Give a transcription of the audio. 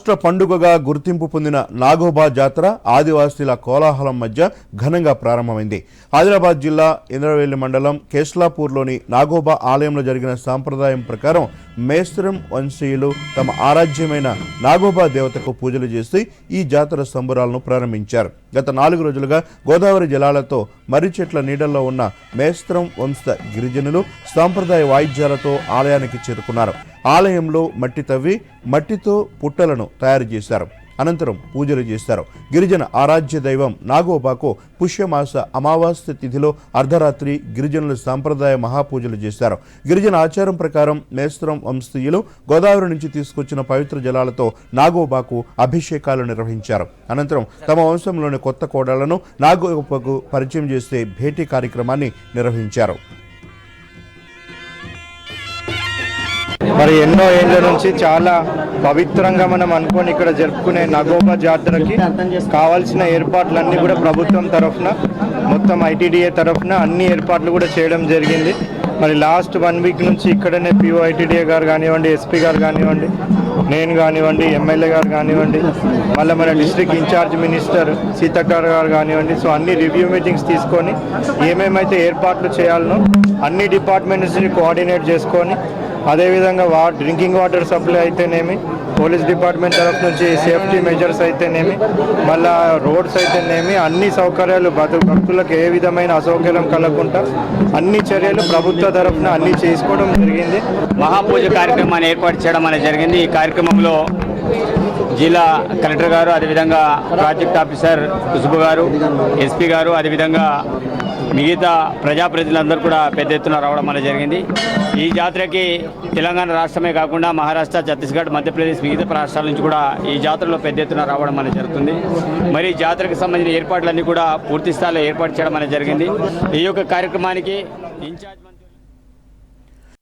రాష్ట్ర పండుగగా గుర్తింపు పొందిన నాగోబా జాతర ఆదివాసీల కోలాహలం మధ్య ఘనంగా ప్రారంభమైంది. ఆదిలాబాద్ జిల్లా ఇంద్రవెల్లి మండలం కేస్లాపూర్లోని నాగోబా ఆలయంలో జరిగిన సాంప్రదాయం ప్రకారం మేస్త్రం వంశీయులు తమ ఆరాధ్యమైన నాగోబా దేవతకు పూజలు చేసి ఈ జాతర సంబురాలను ప్రారంభించారు. గత నాలుగు రోజులుగా గోదావరి జలాలతో మర్రి చెట్ల నీడల్లో ఉన్న మేస్త్రం వంశ గిరిజనులు సాంప్రదాయ వాయిద్యాలతో ఆలయానికి చేరుకున్నారు. ఆలయంలో మట్టి తవ్వి మట్టితో పుట్టలను తయారు చేశారు. అనంతరం పూజలు చేస్తారు. గిరిజన ఆరాధ్య దైవం నాగోబాకు పుష్యమాస అమావాస్య తిథిలో అర్ధరాత్రి గిరిజనుల సాంప్రదాయ మహాపూజలు చేస్తారు. గిరిజన ఆచారం ప్రకారం మేస్త్రం వంశీయులు గోదావరి నుంచి తీసుకొచ్చిన పవిత్ర జలాలతో నాగోబాకు అభిషేకాలు నిర్వహించారు. అనంతరం తమ వంశంలోని కొత్త కోడళ్ళను నాగోబాకు పరిచయం చేసే భేటీ కార్యక్రమాన్ని నిర్వహించారు. మరి ఎన్నో ఏళ్ళ నుంచి చాలా పవిత్రంగా మనం అనుకొని ఇక్కడ జరుపుకునే నగోబా జాతరకి కావాల్సిన ఏర్పాట్లన్నీ కూడా ప్రభుత్వం తరఫున మొత్తం ఐటీడీఏ తరఫున అన్ని ఏర్పాట్లు కూడా చేయడం జరిగింది. మరి లాస్ట్ వన్ వీక్ నుంచి ఇక్కడనే పిఓ ఐటీడీఏ గారు కానివ్వండి ఎస్పీ గారు కానివ్వండి నేను కానివ్వండి ఎమ్మెల్యే గారు కానివ్వండి మళ్ళీ మన డిస్ట్రిక్ట్ ఇన్ఛార్జ్ మినిస్టర్ సీతక్కర్ గారు కానివ్వండి సో అన్ని రివ్యూ మీటింగ్స్ తీసుకొని ఏమేమైతే ఏర్పాట్లు చేయాలనో అన్ని డిపార్ట్మెంట్స్ని కోఆర్డినేట్ చేసుకొని అదేవిధంగా వా డ్రింకింగ్ వాటర్ సప్లై అయితేనేమి పోలీస్ డిపార్ట్మెంట్ తరఫు నుంచి సేఫ్టీ మెజర్స్ అయితేనేమి మళ్ళా రోడ్స్ అయితేనేమి అన్ని సౌకర్యాలు బతు భక్తులకు ఏ విధమైన అసౌకర్యం కలగకుండా అన్ని చర్యలు ప్రభుత్వ తరఫున అన్ని చేసుకోవడం జరిగింది. మహాపూజ కార్యక్రమాన్ని ఏర్పాటు చేయడం అనేది జరిగింది. ఈ కార్యక్రమంలో జిల్లా కలెక్టర్ గారు అదేవిధంగా ప్రాజెక్ట్ ఆఫీసర్ కుసుబు గారు ఎస్పీ గారు అదేవిధంగా మిగతా ప్రజాప్రతినిధులందరూ కూడా పెద్ద ఎత్తున రావడం అనేది జరిగింది. ఈ జాతరకి తెలంగాణ రాష్ట్రమే కాకుండా మహారాష్ట్ర ఛత్తీస్గఢ్ మధ్యప్రదేశ్ మిగతా రాష్ట్రాల నుంచి కూడా ఈ జాతరలో పెద్ద ఎత్తున రావడం అనేది జరుగుతుంది. మరి జాతరకు సంబంధించిన ఏర్పాట్లన్నీ కూడా పూర్తి స్థాయిలో ఏర్పాటు చేయడం అనేది జరిగింది. ఈ యొక్క కార్యక్రమానికి ఇన్ఛార్జ్